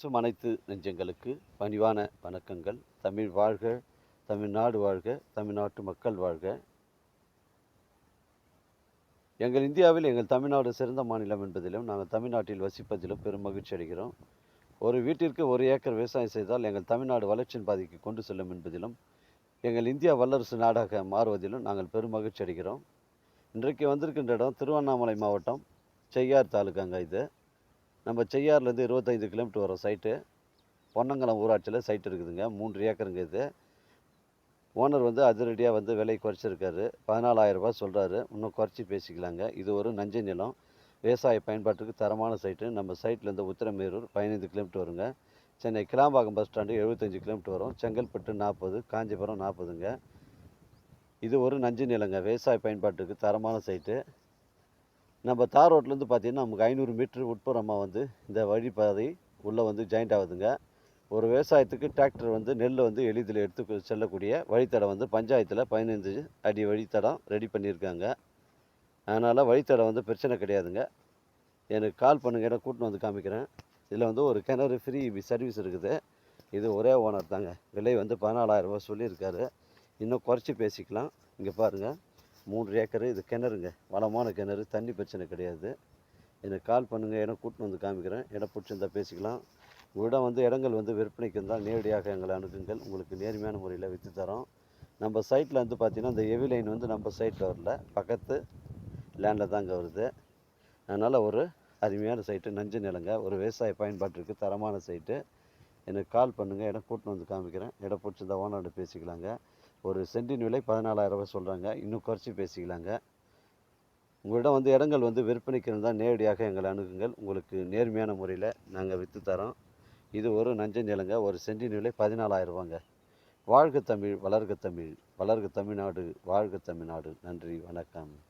பேசும் அனைத்து நெஞ்சங்களுக்கு பணிவான வணக்கங்கள். தமிழ் வாழ்க தமிழ்நாடு வாழ்க தமிழ்நாட்டு மக்கள் வாழ்க. எங்கள் இந்தியாவில் எங்கள் தமிழ்நாடு சிறந்த மாநிலம் என்பதிலும் நாங்கள் தமிழ்நாட்டில் வசிப்பதிலும் பெரும் மகிழ்ச்சி அடைகிறோம். ஒரு வீட்டிற்கு ஒரு ஏக்கர் விவசாயம் செய்தால் எங்கள் தமிழ்நாடு வளர்ச்சியின் பாதைக்கு கொண்டு செல்லும் என்பதிலும் எங்கள் இந்தியா வல்லரசு நாடாக மாறுவதிலும் நாங்கள் பெரும் மகிழ்ச்சி அடைகிறோம். இன்றைக்கு வந்திருக்கின்ற இடம் திருவண்ணாமலை மாவட்டம் செய்யார் தாலுக்காங்க இது. நம்ம செய்யார்லேருந்து இருபத்தைந்து கிலோமீட்டர் வரும் சைட்டு. பொன்னங்கலம் ஊராட்சியில் சைட் இருக்குதுங்க. மூன்று ஏக்கருங்க இது. ஓனர் வந்து அதிரடியாக வந்து விலை குறைச்சிருக்காரு. பதினாலாயிரரூபா சொல்கிறாரு இன்னும் குறைச்சி பேசிக்கலாங்க. இது ஒரு நஞ்சை நிலம். விவசாய பயன்பாட்டுக்கு தரமான சைட்டு. நம்ம சைட்லேருந்து உத்திரமேரூர் பதினைந்து கிலோமீட்டர் வருங்க. சென்னை கிளாம்பாக்கம் பஸ் ஸ்டாண்டு எழுபத்தஞ்சு கிலோமீட்டர் வரும். செங்கல்பட்டு நாற்பது காஞ்சிபுரம் நாற்பதுங்க. இது ஒரு நஞ்சு நிலங்க. விவசாய பயன்பாட்டுக்கு தரமான சைட்டு. நம்ம தார் ரோட்லேருந்து பார்த்தீங்கன்னா நமக்கு ஐநூறு மீட்ரு உட்புறமாக வந்து இந்த வழிப்பாதை உள்ளே வந்து ஜாயிண்ட் ஆகுதுங்க. ஒரு விவசாயத்துக்கு டிராக்டர் வந்து நெல்லை வந்து எளிதில் எடுத்து செல்லக்கூடிய வழித்தடம் வந்து பஞ்சாயத்தில் பதினைந்து அடி வழித்தடம் ரெடி பண்ணியிருக்காங்க. அதனால் வழித்தடம் வந்து பிரச்சனை கிடையாதுங்க. எனக்கு கால் பண்ணுங்க இடம் கூட்டின்னு வந்து காமிக்கிறேன். இதில் வந்து ஒரு கிணறு ஃப்ரீ சர்வீஸ் இருக்குது. இது ஒரே ஓனர் தாங்க. விலை வந்து பதினாலாயிரம் சொல்லியிருக்காரு. இன்னும் குறைச்சி பேசிக்கலாம். இங்கே பாருங்கள் மூன்று ஏக்கரு இது கிணறுங்க. வளமான கிணறு தண்ணி பிரச்சனை கிடையாது. எனக்கு கால் பண்ணுங்கள் இடம் கூட்டின்னு வந்து காமிக்கிறேன். இடம் பிடிச்சிருந்தா பேசிக்கலாம். உங்களிடம் வந்து இடங்கள் வந்து விற்பனைக்கு இருந்தால் நேரடியாக எங்களை அணுகுங்கள். உங்களுக்கு நேர்மையான முறையில் விற்று தரோம். நம்ம சைட்டில் வந்து பார்த்திங்கன்னா இந்த எவி லைன் வந்து நம்ம சைட்டில் வரல. பக்கத்து லேண்டில் தாங்க வருது. அதனால் ஒரு அருமையான சைட்டு நஞ்சு நிலங்க. ஒரு விவசாய பயன்பாட்டிற்கு தரமான சைட்டு எனக்கு கால் பண்ணுங்கள் இடம் கூட்டின்னு வந்து காமிக்கிறேன். இடம் பிடிச்சிருந்தா ஓனர்கிட்ட பேசிக்கலாங்க. ஒரு சென்டின் விலை பதினாலாயிரம் ரூபாய் சொல்கிறாங்க இன்னும் குறைச்சி பேசிக்கலாங்க. உங்களிடம் வந்து இடங்கள் வந்து விற்பனைக்கு இருந்தால் நேரடியாக எங்களை அணுகுங்கள். உங்களுக்கு நேர்மையான முறையில் நாங்கள் விற்று தரோம். இது ஒரு நஞ்சை நிலங்க. ஒரு சென்டின் விலை பதினாலாயிரம் ரூபாங்க. வாழ்க தமிழ் வளர்க தமிழ் வளர்க தமிழ்நாடு வாழ்க தமிழ்நாடு. நன்றி வணக்கம்.